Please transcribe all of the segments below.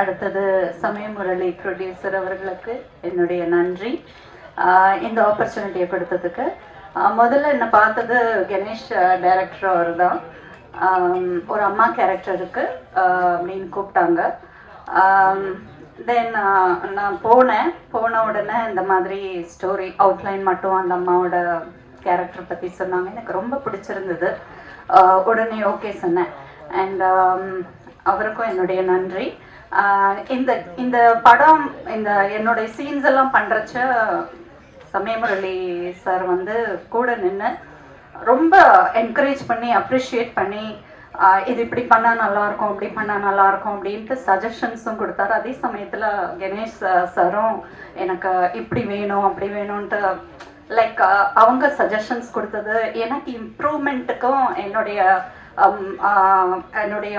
அடுத்தது சமய முரளி ப்ரொடியூசர் அவர்களுக்கு என்னுடைய நன்றி. இந்த ஆப்பர்ச்சுனிட்டியை கொடுத்ததுக்கு. முதல்ல என்னை பார்த்தது கணேஷ் டைரக்டர் அவர் தான் ஒரு அம்மா கேரக்டருக்கு அப்படின்னு கூப்பிட்டாங்க. தென் நான் போனேன். போன உடனே இந்த மாதிரி ஸ்டோரி அவுட்லைன் மட்டும் அந்த அம்மாவோட கேரக்டர் பற்றி சொன்னாங்க. எனக்கு ரொம்ப பிடிச்சிருந்தது. உடனே ஓகே சொன்னேன். அண்ட் அவருக்கும் என்னுடைய நன்றி. இந்த இந்த படம் இந்த என்னுடைய சீன்ஸ் எல்லாம் பண்ணுறச்ச சமயமுரளி சார் வந்து கூட நின்று ரொம்ப என்கரேஜ் பண்ணி அப்ரிஷியேட் பண்ணி இது இப்படி பண்ணால் நல்லா இருக்கும் இப்படி பண்ணால் நல்லா இருக்கும் அப்படின்ட்டு சஜஷன்ஸும் கொடுத்தாரு. அதே சமயத்தில் கணேஷ் சாரும் எனக்கு இப்படி வேணும் அப்படி வேணும்ன்ட்டு லைக் அவங்க சஜஷன்ஸ் கொடுத்தது. எனக்கு இம்ப்ரூவ்மெண்ட்டுக்கும் என்னுடைய Um, uh, என்னுடைய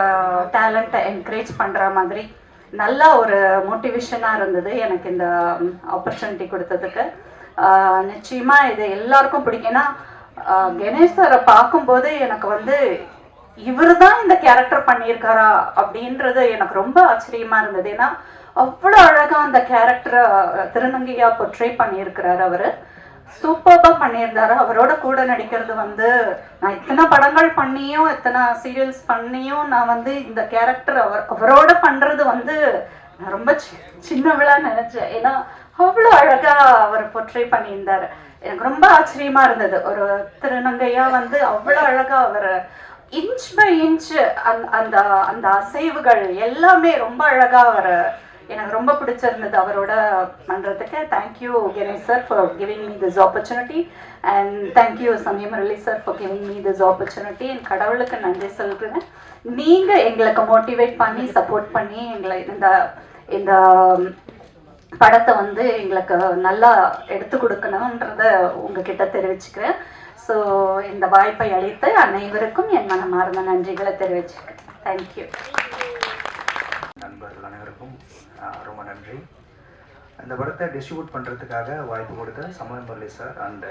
டேலண்ட்டை என்கரேஜ் பண்ணுற மாதிரி நல்ல ஒரு மோட்டிவேஷனாக இருந்தது எனக்கு இந்த um, ஆப்பர்ச்சுனிட்டி கொடுத்ததுக்கு. Uh, நிச்சயமாக இது எல்லாருக்கும் பிடிக்கும் ஏன்னா uh, கணேஷ் சாரை பார்க்கும்போது எனக்கு வந்து இவர் தான் இந்த கேரக்டர் பண்ணியிருக்காரா அப்படின்றது எனக்கு ரொம்ப ஆச்சரியமா இருந்தது. ஏன்னா அவ்வளோ அழகாக அந்த கேரக்டரை திருநங்கையா பொற்றை பண்ணியிருக்கிறார் அவர். சூப்பர்பா பண்ணியிருந்தாரு. அவரோட கூட நடிக்கிறது வந்து நான் இத்தனை படங்கள் பண்ணியும் இத்தனை சீரியல்ஸ் பண்ணியும் நான் வந்து இந்த கேரக்டர் அவர் அவரோட பண்றது வந்து நான் ரொம்ப சி- சின்னவளா நினைச்சேன். ஏன்னா அவ்வளோ அழகா அவர் பொற்றை பண்ணியிருந்தாரு. எனக்கு ரொம்ப ஆச்சரியமா இருந்தது. ஒரு திருநங்கையா வந்து அவ்வளோ அழகா அவர் இன்ச் பை இன்ச் அந்த அந்த அசைவுகள் எல்லாமே ரொம்ப அழகா அவர் எனக்கு ரொம்ப பிடிச்சிருந்தது அவரோட பண்ணுறதுக்கு thank you Ganesh sir for giving me this opportunity and thank you Samayamurali sir for giving me this opportunity என் கடவுளுக்கு நன்றி சொல்கிறேன் நீங்கள் எங்களுக்கு மோட்டிவேட் பண்ணி சப்போர்ட் பண்ணி எங்களை இந்த இந்த படத்தை வந்து எங்களுக்கு நல்லா எடுத்து கொடுக்கணுன்றத உங்ககிட்ட தெரிவிச்சுக்கிறேன். ஸோ இந்த வாய்ப்பை அளித்து அனைவருக்கும் என் மனமார்ந்த நன்றிகளை தெரிவிச்சுக்கிறேன். தேங்க்யூ ரொம்ப நன்றி. இந்த படத்தை டிஸ்ட்ரிபியூட் பண்ணுறதுக்காக வாய்ப்பு கொடுத்த Samayam Murali sir and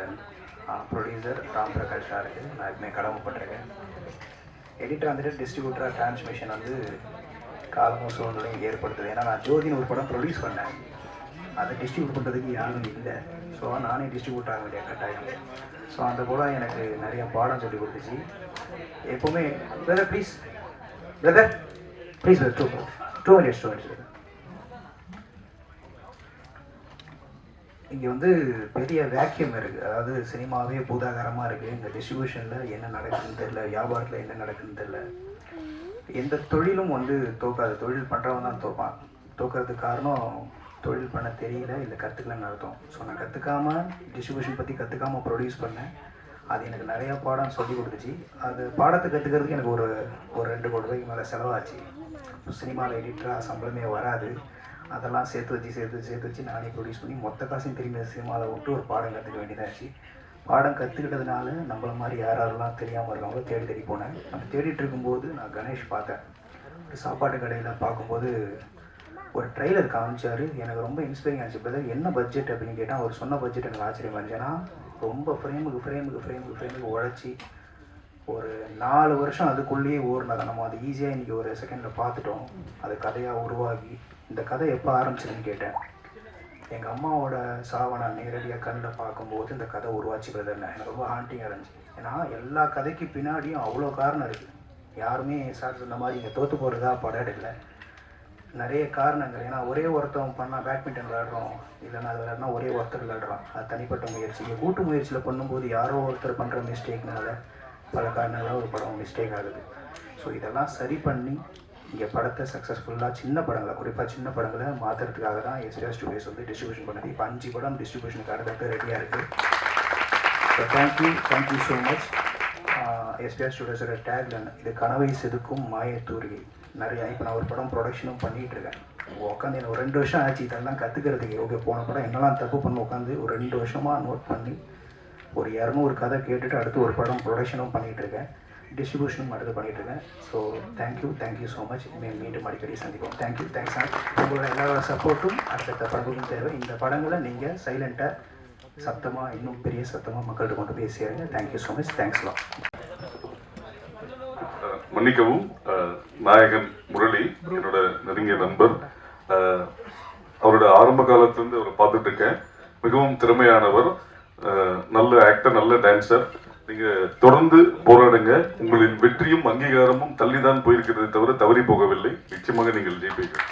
producer Ram Prakash சாருக்கு நான் எப்பவுமே கடமைப்பட்டிருக்கேன். எடிட்டர் வந்துட்டு டிஸ்ட்ரிபியூட்டராக டிரான்ஸ்மிஷன் வந்து காலமும் சூழ்நிலையும் ஏற்படுத்துது. ஏன்னா நான் ஜோதின்னு ஒரு படம் ப்ரொடியூஸ் பண்ணேன். அதை டிஸ்ட்ரிபியூட் பண்ணுறதுக்கு யாரும் இல்லை. ஸோ நானே டிஸ்ட்ரிபியூட் ஆக வேண்டிய கட்டாயம். ஸோ அந்த படம் எனக்கு நிறைய பாடம் சொல்லி கொடுத்துச்சு. எப்போவுமே brother please brother please two two minutes two minutes இங்கே வந்து பெரிய வேக்கியம் இருக்குது அதாவது சினிமாவே பூதாகரமாக இருக்குது இந்த டிஸ்ட்ரிபியூஷனில் என்ன நடக்குதுன்னு தெரில வியாபாரத்தில் என்ன நடக்குதுன்னு தெரில எந்த தொழிலும் வந்து தோக்காது. தொழில் பண்ணுறவன் தான் தோப்பான். தோக்கிறதுக்கு காரணம் தொழில் பண்ண தெரியல இல்லை கற்றுக்கலன்னு அர்த்தம். ஸோ நான் கற்றுக்காம டிஸ்ட்ரிபியூஷன் பற்றி கற்றுக்காம ப்ரொடியூஸ் பண்ணேன். அது எனக்கு நிறையா பாடம் சொல்லி கொடுத்துச்சு. அது பாடத்தை கற்றுக்கிறதுக்கு எனக்கு ஒரு ஒரு ரெண்டு கோடி ரூபாய்க்கு மேலே செலவாச்சு. சினிமாவில் எடிட்டராக சம்பளமே வராது. அதெல்லாம் சேர்த்து வச்சு சேர்த்து சேர்த்து வச்சு நானே ப்ரொடியூஸ் பண்ணி மொத்த காசையும் திரும்பி சினிமாவில் விட்டு ஒரு பாடம் கற்றுக்க வேண்டியதாச்சு. பாடம் கற்றுக்கிட்டதுனால நம்மள மாதிரி யார் யாரெல்லாம் தெரியாமல் இருக்காங்களோ தேடி தேடி போனேன். அப்படி தேடிட்டு இருக்கும்போது நான் கணேஷ் பார்த்தேன். ஒரு சாப்பாட்டு கடையில் பார்க்கும்போது ஒரு ட்ரெய்லர் காமிச்சார். எனக்கு ரொம்ப இன்ஸ்பைரிங் ஆச்சு. பிரதர் என்ன பட்ஜெட் அப்படின்னு கேட்டால் அவர் சொன்ன பட்ஜெட் எனக்கு ஆச்சரியம் இருந்துச்சு. ஏன்னா ரொம்ப ஃப்ரேமுக்கு ஃப்ரேமுக்கு ஃப்ரேமுக்கு ஃப்ரேமுக்கு உழைச்சி ஒரு நாலு வருஷம் அதுக்குள்ளேயே ஓடினதை. நம்ம அதை ஈஸியாக இன்றைக்கி ஒரு செகண்டில் பார்த்துட்டோம். அது கதையாக உருவாகி இந்த கதை எப்போ ஆரம்பிச்சதுன்னு கேட்டேன். எங்கள் அம்மாவோட சாவை நான் நேரடியாக கண்ணில் பார்க்கும்போது இந்த கதை உருவாச்சு பிரதர் எனக்கு ரொம்ப ஹாண்டிங்காக இருந்துச்சு. ஏன்னா எல்லா கதைக்கு பின்னாடியும் அவ்வளோ காரணம் இருக்குது யாருமே சார் சொன்ன மாதிரி இங்கே தோற்று போகிறதா படம் எடுக்கல நிறைய காரணங்கள். ஏன்னா ஒரே ஒருத்தவங்க பண்ணால் பேட்மிண்டன் விளையாடுறோம் இல்லைன்னா அது விளையாடினா ஒரே ஒருத்தர் விளையாடுறோம் அது தனிப்பட்ட முயற்சி. இங்கே கூட்டு முயற்சியில் பண்ணும்போது யாரோ ஒருத்தர் பண்ணுற மிஸ்டேக்னால பல காரணங்களாக ஒரு படம் மிஸ்டேக் ஆகுது. ஸோ இதெல்லாம் சரி பண்ணி இங்கே படத்தை சக்ஸஸ்ஃபுல்லாக சின்ன படங்களை குறிப்பாக சின்ன படங்களை மாற்றுறதுக்காக தான் எஸ்பிஆர் ஸ்டுடியோஸ் வந்து டிஸ்ட்ரிபியூஷன் பண்ணுது. இப்போ அஞ்சு படம் டிஸ்ட்ரிபியூஷனுக்கு அடுத்தடுத்து ரெடியாக இருக்குது so thank you thank you so much SPR ஸ்டுடியோஸோட டேக்ல இது கனவை செதுக்கும் மாயத்தூரி நிறையா இப்போ நான் ஒரு படம் ப்ரொடக்ஷனும் பண்ணிகிட்டு இருக்கேன். உட்காந்து எனக்கு ஒரு ரெண்டு வருஷம் ஆச்சு இதெல்லாம் கற்றுக்கிறதுக்கு ஓகே போன படம் என்னெல்லாம் தப்பு பண்ண உட்காந்து ஒரு ரெண்டு வருஷமாக நோட் பண்ணி ஒரு இரநூறு கதை கேட்டுட்டு அடுத்து ஒரு படம் ப்ரொடக்ஷனும் பண்ணிகிட்டு இருக்கேன் டிஸ்ட்ரிபியூஷனும் அடுத்து பண்ணிகிட்டு இருக்கேன் so thank you thank you so much மீண்டும் அடிக்கடி சந்திப்போம். தேங்க்யூ தேங்க்ஸ் சார் உங்களோட எல்லாரோட சப்போர்ட்டும் அடுத்தடுத்த படங்களும் தேவை. இந்த படங்களை நீங்கள் சைலண்ட்டாக சத்தமாக இன்னும் பெரிய சத்தமாக மக்கள்கிட்ட கொண்டு போய் சேருங்க. தேங்க்யூ ஸோ மச் தேங்க்ஸ்லாம் மன்னிக்கவும் நாயகன் முரளி என்னோட நெருங்கிய நண்பர். அவரோட ஆரம்ப காலத்திலிருந்து அவரை பார்த்துட்டு இருக்கேன். மிகவும் திறமையானவர். நல்ல ஆக்டர் நல்ல டான்சர் நீங்க தொடர்ந்து போராடுங்க. உங்களின் வெற்றியும் அங்கீகாரமும் தள்ளிதான் போயிருக்கிறதை தவிர தவறி போகவில்லை. நிச்சயமாக நீங்கள் ஜெயிப்பீர்கள்.